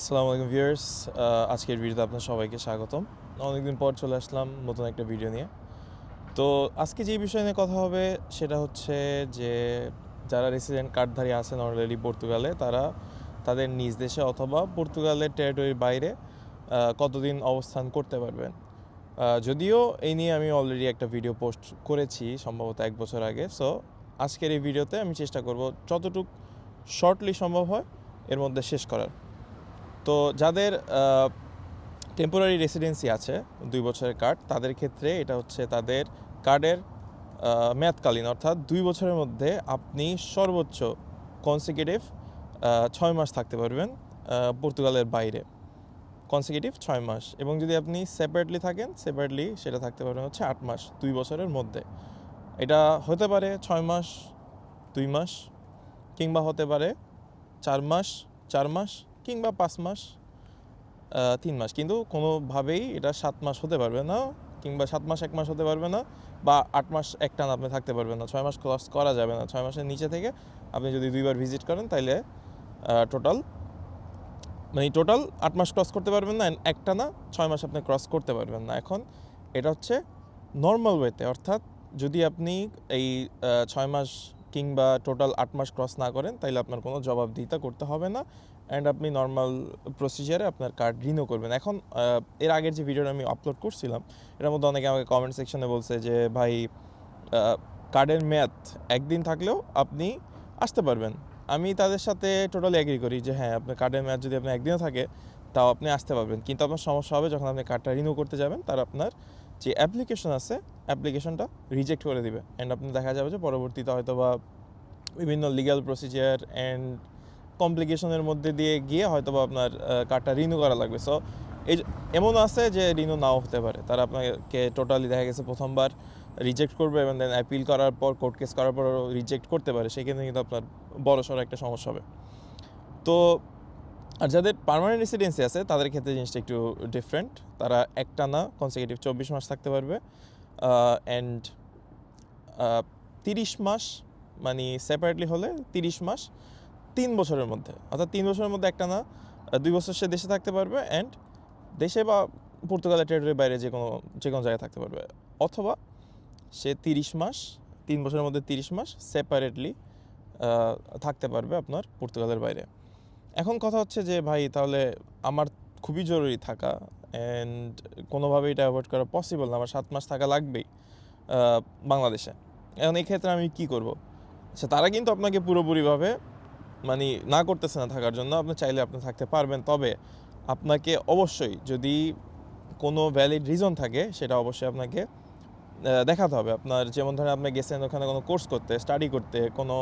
আসসালামু আলাইকুম ভিউয়ার্স আজকের ভিডিওতে আপনার সবাইকে স্বাগতম। অনেকদিন পর চলে আসলাম নতুন একটা ভিডিও নিয়ে। তো আজকে যে বিষয় নিয়ে কথা হবে, সেটা হচ্ছে যে যারা রেসিডেন্ট কার্ডধারী আছেন অলরেডি পর্তুগালে, তারা তাদের নিজ দেশে অথবা পর্তুগালের টেরিটরির বাইরে কতদিন অবস্থান করতে পারবেন। যদিও এই নিয়ে আমি অলরেডি একটা ভিডিও পোস্ট করেছি, সম্ভবত এক বছর আগে। সো আজকের এই ভিডিওতে আমি চেষ্টা করব যতটুক শর্টলি সম্ভব হয়, এর মধ্যে শেষ করার। তো যাদের টেম্পোরারি রেসিডেন্সি আছে, দুই বছরের কার্ড তাদের ক্ষেত্রে এটা হচ্ছে তাদের কার্ডের মেয়াদকালীন, অর্থাৎ দুই বছরের মধ্যে আপনি সর্বোচ্চ কনসিকিউটিভ ছয় মাস থাকতে পারবেন পর্তুগালের বাইরে। কনসিকিউটিভ ছয় মাস। এবং যদি আপনি সেপারেটলি থাকেন সেপারেটলি সেটা থাকতে পারবেন হচ্ছে আট মাস, দুই বছরের মধ্যে। এটা হতে পারে ছয় মাস, দুই মাস, কিংবা হতে পারে চার মাস চার মাস কিংবা পাঁচ মাস তিন মাস। কিন্তু কোনোভাবেই এটা সাত মাস হতে পারবে না, কিংবা সাত মাস, এক মাস হতে পারবে না, বা আট মাস একটান আপনি থাকতে পারবেন না। ছয় মাস ক্রস করা যাবে না। ছয় মাসের নিচে থেকে আপনি যদি দুইবার ভিজিট করেন, তাইলে টোটাল মানে টোটাল আট মাস ক্রস করতে পারবেন না একটা না ছয় মাস আপনি ক্রস করতে পারবেন না। এখন এটা হচ্ছে নর্মাল ওয়েতে অর্থাৎ যদি আপনি এই ছয় মাস কিংবা টোটাল আট মাস ক্রস না করেন তাহলে আপনার কোনো জবাবদিহিতা করতে হবে না। অ্যান্ড আপনি নর্মাল প্রসিজারে আপনার কার্ড রিনিউ করবেন। এখন এর আগের যে ভিডিওটা আমি আপলোড করছিলাম, এটার মধ্যে অনেকে আমাকে কমেন্ট সেকশনে বলছে যে, ভাই কার্ডের মেয়াদ একদিন থাকলেও আপনি আসতে পারবেন। আমি তাদের সাথে টোটালি অ্যাগ্রি করি যে হ্যাঁ আপনার কার্ডের মেয়াদ যদি আপনার একদিনও থাকে, তাও আপনি আসতে পারবেন। কিন্তু আপনার সমস্যা হবে যখন আপনি কার্ডটা রিনিউ করতে যাবেন, তার আপনার যে অ্যাপ্লিকেশন আছে অ্যাপ্লিকেশনটা রিজেক্ট করে দিবে। অ্যান্ড আপনি দেখা যাবে যে পরবর্তীতে হয়তো বা বিভিন্ন লিগ্যাল প্রসিজার অ্যান্ড কমপ্লিকেশনের মধ্যে দিয়ে গিয়ে হয়তো বা আপনার কার্ডটা রিনিউ করা লাগবে। সো এই এমন আছে যে রিনিউ নাও হতে পারে। তারা আপনাকে টোটালি দেখা গেছে প্রথমবার রিজেক্ট করবে এবং দেন অ্যাপিল করার পর কোর্ট কেস করার পর রিজেক্ট করতে পারে। সেক্ষেত্রে কিন্তু আপনার বড় সড়ো একটা সমস্যা হবে। তো, আর যাদের পার্মানেন্ট রেসিডেন্সি আছে, তাদের ক্ষেত্রে জিনিসটা একটু ডিফারেন্ট তারা একটা না কনসিকিউটিভ চব্বিশ মাস থাকতে পারবে। অ্যান্ড তিরিশ মাস মানে সেপারেটলি হলে তিরিশ মাস। তিন বছরের মধ্যে। অর্থাৎ তিন বছরের মধ্যে একটা না দুই বছর সে দেশে থাকতে পারবে অ্যান্ড দেশে বা পর্তুগালের টেরিটরির বাইরে যে কোনো যে কোনো জায়গায় থাকতে পারবে। অথবা সে তিরিশ মাস, তিন বছরের মধ্যে তিরিশ মাস সেপারেটলি থাকতে পারবে আপনার পর্তুগালের বাইরে। এখন কথা হচ্ছে যে, ভাই, তাহলে আমার খুবই জরুরি থাকা অ্যান্ড কোনোভাবে এটা অ্যাভয়েড করা পসিবল না। আমার সাত মাস থাকা লাগবেই বাংলাদেশে। এখন এই ক্ষেত্রে আমি কি করব? আচ্ছা তারা কিন্তু আপনাকে পুরোপুরিভাবে মানে না করতেছে না থাকার জন্য আপনি চাইলে আপনি থাকতে পারবেন। তবে আপনাকে অবশ্যই যদি কোনো ভ্যালিড রিজন থাকে, সেটা অবশ্যই আপনাকে দেখাতে হবে। আপনার যেমন ধরেন আপনি গেছেন, ওখানে কোনো কোর্স করতে স্টাডি করতে, কোনো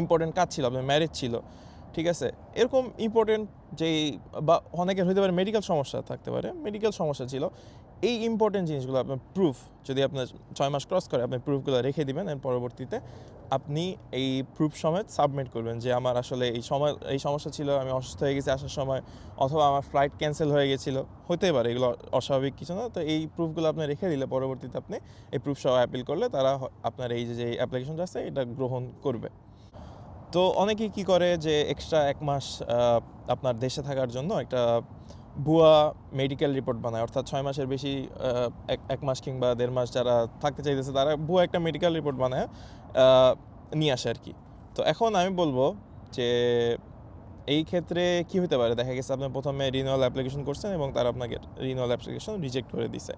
ইম্পর্টেন্ট কাজ ছিল, আপনার ম্যারেজ ছিল, ঠিক আছে? এরকম ইম্পর্টেন্ট যেই বা অনেকের হইতে পারে মেডিকেল সমস্যা থাকতে পারে। মেডিকেল সমস্যা ছিল। এই ইম্পর্টেন্ট জিনিসগুলো আপনার প্রুফ যদি আপনার ছয় মাস ক্রস করে, আপনি প্রুফগুলো রেখে দিবেন এর পরবর্তীতে আপনি এই প্রুফ সমেত সাবমিট করবেন যে আমার আসলে এই সময়, এই সমস্যা ছিল, আমি অসুস্থ হয়ে গেছি আসার সময়, অথবা আমার ফ্লাইট ক্যান্সেল হয়ে গেছিল। হতেই পারে, এগুলো অস্বাভাবিক কিছু না। তো এই প্রুফগুলো আপনি রেখে দিলে পরবর্তীতে আপনি এই প্রুফ সহ অ্যাপিল করলে তারা আপনার এই যে যে অ্যাপ্লিকেশনটা আছে, এটা গ্রহণ করবে। তো অনেকেই কি করে যে এক্সট্রা এক মাস আপনার দেশে থাকার জন্য একটা ভুয়া মেডিকেল রিপোর্ট বানায়, অর্থাৎ ছয় মাসের বেশি এক মাস কিংবা দেড় মাস যারা থাকতে চাইতেছে, তারা ভুয়া একটা মেডিকেল রিপোর্ট বানায় নিয়ে আসে আর কি তো এখন আমি বলব যে, এই ক্ষেত্রে কি হতে পারে? দেখা গেছে আপনি প্রথমে রিনুয়াল অ্যাপ্লিকেশন করছেন এবং তারা আপনাকে রিনুয়াল অ্যাপ্লিকেশন রিজেক্ট করে দিছে।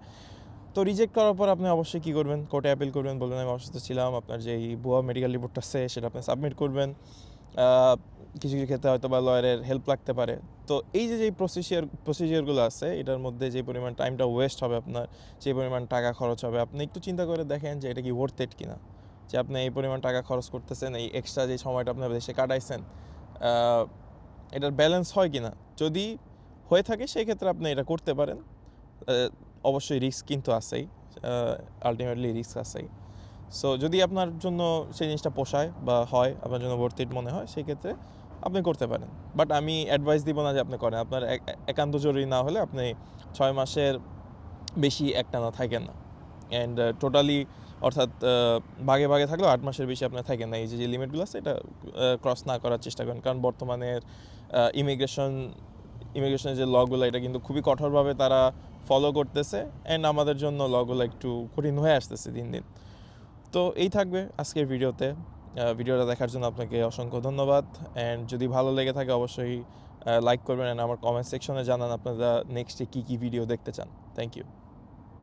তো রিজেক্ট করার পর আপনি অবশ্যই কী করবেন? কোর্টে অ্যাপিল করবেন, বলবেন, আমি অসুস্থ ছিলাম, আপনার যে ভুয়া মেডিকেল রিপোর্টটা আছে, সেটা আপনি সাবমিট করবেন। কিছু কিছু ক্ষেত্রে হয়তো বা লয়ারের হেল্প লাগতে পারে। তো এই যে যে প্রসিজিয়ার প্রসিজিয়ারগুলো আছে, এটার মধ্যে যে পরিমাণ টাইমটা ওয়েস্ট হবে আপনার যে পরিমাণ টাকা খরচ হবে, আপনি একটু চিন্তা করে দেখেন যে এটা কি ওয়ার্থ ইট কিনা। যে আপনি এই পরিমাণ টাকা খরচ করতেছেন, এই এক্সট্রা যে সময়টা আপনার দেশে কাটাইছেন এটার ব্যালেন্স হয় কিনা? যদি হয়ে থাকে, সেই ক্ষেত্রে আপনি এটা করতে পারেন। অবশ্যই রিস্ক কিন্তু আছেই আলটিমেটলি রিস্ক আছেই। সো যদি আপনার জন্য সেই জিনিসটা পোষায় বা হয়, আপনার জন্য ভর্তি মনে হয়, সেই ক্ষেত্রে আপনি করতে পারেন। বাট আমি অ্যাডভাইস দিব না যে আপনি করেন। আপনার এক- একান্ত জরুরি না হলে আপনি ছয় মাসের বেশি একটানা থাকেন না। অ্যান্ড টোটালি অর্থাৎ ভাগে ভাগে থাকলেও আট মাসের বেশি আপনার থাকেন না। এই যে যে লিমিটগুলো আছে, এটা ক্রস না করার চেষ্টা করেন। কারণ বর্তমানে ইমিগ্রেশন ইমিগ্রেশনের যে লগুলো এটা কিন্তু খুবই কঠোরভাবে তারা ফলো করতেছে। অ্যান্ড আমাদের জন্য লগুলো একটু কঠিন হয়ে আসতেছে দিন দিন। তো এই থাকবে আজকের ভিডিওতে। ভিডিওটা দেখার জন্য আপনাকে অসংখ্য ধন্যবাদ। অ্যান্ড যদি ভালো লেগে থাকে অবশ্যই লাইক করবেন অ্যান্ড আমার কমেন্ট সেকশনে জানান আপনারা নেক্সটে কী কী ভিডিও দেখতে চান। Thank you